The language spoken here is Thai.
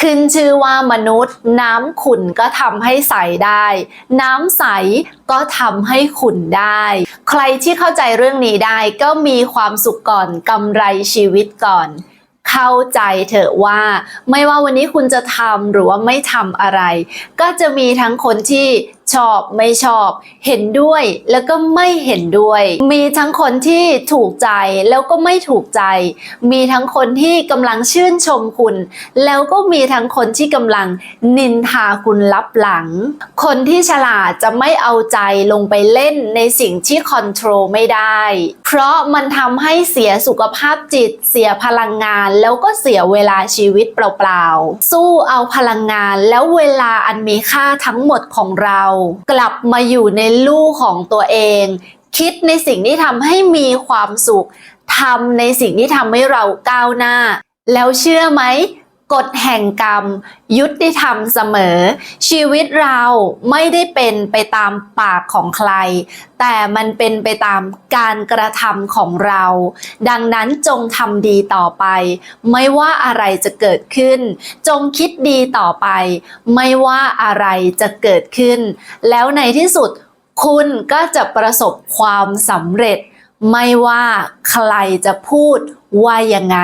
ขึ้นชื่อว่ามนุษย์ น้ำขุ่นก็ทำให้ใสได้ น้ำใสก็ทำให้ขุ่นได้ ใครที่เข้าใจเรื่องนี้ได้ก็มีความสุขก่อนกำไรชีวิตก่อน เข้าใจเถอะว่า ไม่ว่าวันนี้คุณจะทำหรือว่าไม่ทำอะไร ก็จะมีทั้งคนที่ ชอบไม่ชอบ เห็นด้วยแล้วก็ไม่เห็นด้วย มีทั้งคนที่ถูกใจแล้วก็ไม่ถูกใจ มีทั้งคนที่กำลังชื่นชมคุณ แล้วก็มีทั้งคนที่กำลังนินทาคุณลับหลัง คนที่ฉลาดจะไม่เอาใจลงไปเล่นในสิ่งที่คอนโทรลไม่ได้ เพราะมันทำให้เสียสุขภาพจิต เสียพลังงาน แล้วก็เสียเวลาชีวิตเปล่าๆ สู้เอาพลังงานแล้วเวลาอันมีค่าทั้งหมดของเรากลับมาอยู่ในลู่ของตัวเอง คิดในสิ่งที่ทำให้มีความสุขทำในสิ่งที่ทำให้เราก้าวหน้า แล้วเชื่อไหม กฎแห่งกรรม ยุติธรรมเสมอ ชีวิตเราไม่ได้เป็นไปตามปากของใคร แต่มันเป็นไปตามการกระทำของเรา ดังนั้นจงทำดีต่อไป ไม่ว่าอะไรจะเกิดขึ้น จงคิดดีต่อไป ไม่ว่าอะไรจะเกิดขึ้น แล้วในที่สุดคุณก็จะประสบความสำเร็จ ไม่ว่าใครจะพูดว่ายังไง